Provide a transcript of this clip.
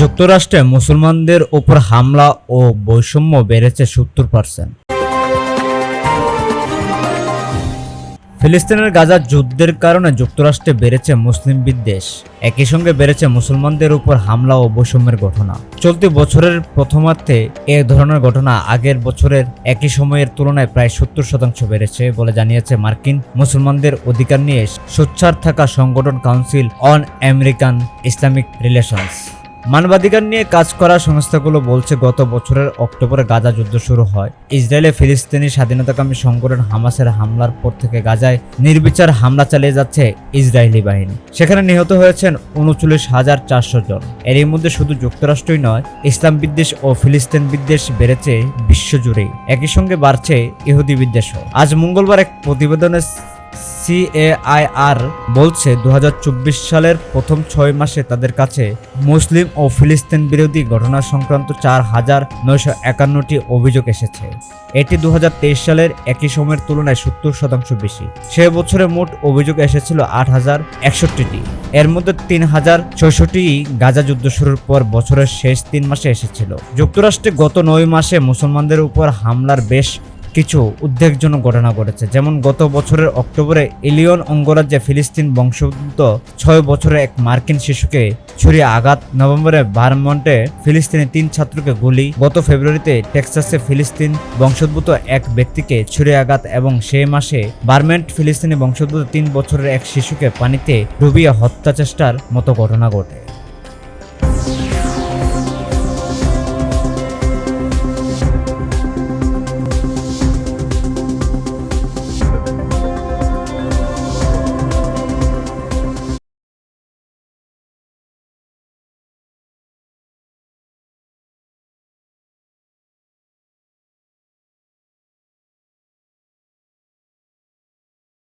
যুক্তরাষ্ট্রে মুসলমানদের উপর হামলা ও বৈষম্য বেড়েছে সত্তর পার্সেন্ট ফিলিস্তিনের গাজার যুদ্ধের কারণে যুক্তরাষ্ট্রে বেড়েছে মুসলিম বিদ্বেষ। একই সঙ্গে বেড়েছে মুসলমানদের উপর হামলা ও বৈষম্যের ঘটনা। চলতি বছরের প্রথমার্থে এ ধরনের ঘটনা আগের বছরের একই সময়ের তুলনায় প্রায় সত্তর শতাংশ বেড়েছে বলে জানিয়েছে মার্কিন মুসলমানদের অধিকার নিয়ে সোচ্চার থাকা সংগঠন council on American Islamic relations. মানবাধিকার নিয়ে কাজ করা সংস্থাগুলো বলছে, গত বছরের অক্টোবরে গাজা যুদ্ধ শুরু হয়। ইসরায়েলে ফিলিস্তিনি স্বাধীনতাকামী সংগঠন হামাসের হামলার পর থেকে গাজায় নির্বিচার হামলা চালিয়ে যাচ্ছে ইসরায়েলি বাহিনী। সেখানে নিহত হয়েছেন উনচল্লিশ হাজার চারশো জন। এরই মধ্যে শুধু যুক্তরাষ্ট্রই নয়, ইসলাম বিদ্বেষ ও ফিলিস্তিন বিদ্বেষ বেড়েছে বিশ্বজুড়েই। একই সঙ্গে বাড়ছে ইহুদি বিদ্বেষও। আজ মঙ্গলবার এক প্রতিবেদনে সিএআইআর বলছে দু হাজার চব্বিশ সালের প্রথম ছয় মাসে তাদের কাছে মুসলিম ও ফিলিস্তিন বিরোধী ঘটনা সংক্রান্ত চার হাজার নয়শো একান্নটি অভিযোগ এসেছে। এটি দু হাজার তেইশ সালের একই সময়ের তুলনায় সত্তর শতাংশ বেশি। সে বছরে মোট অভিযোগ এসেছিল আট হাজার একষট্টিটি। এর মধ্যে তিন হাজার ছয়ষট্টি গাজা যুদ্ধ শুরুর পর বছরের শেষ তিন মাসে এসেছিল। যুক্তরাষ্ট্রে গত নয় মাসে মুসলমানদের উপর হামলার বেশ কিছু উদ্বেগজনক ঘটনা ঘটেছে। যেমন, গত বছরের অক্টোবরে এলিয়ন অঙ্গরাজ্যে ফিলিস্তিন বংশোদ্ভূত ছয় বছরের এক মার্কিন শিশুকে ছুরিয়ে আঘাত। নভেম্বরে বারমন্টে ফিলিস্তিনি তিন ছাত্রকে গুলি। গত ফেব্রুয়ারিতে টেক্সাসে ফিলিস্তিন বংশোদ্ভূত এক ব্যক্তিকে ছুরিয়ে আঘাত এবং সে মাসে বারমেন্ট ফিলিস্তিনি বংশোদ্ভূত তিন বছরের এক শিশুকে পানিতে ডুবিয়ে হত্যা চেষ্টার মতো ঘটনা ঘটে।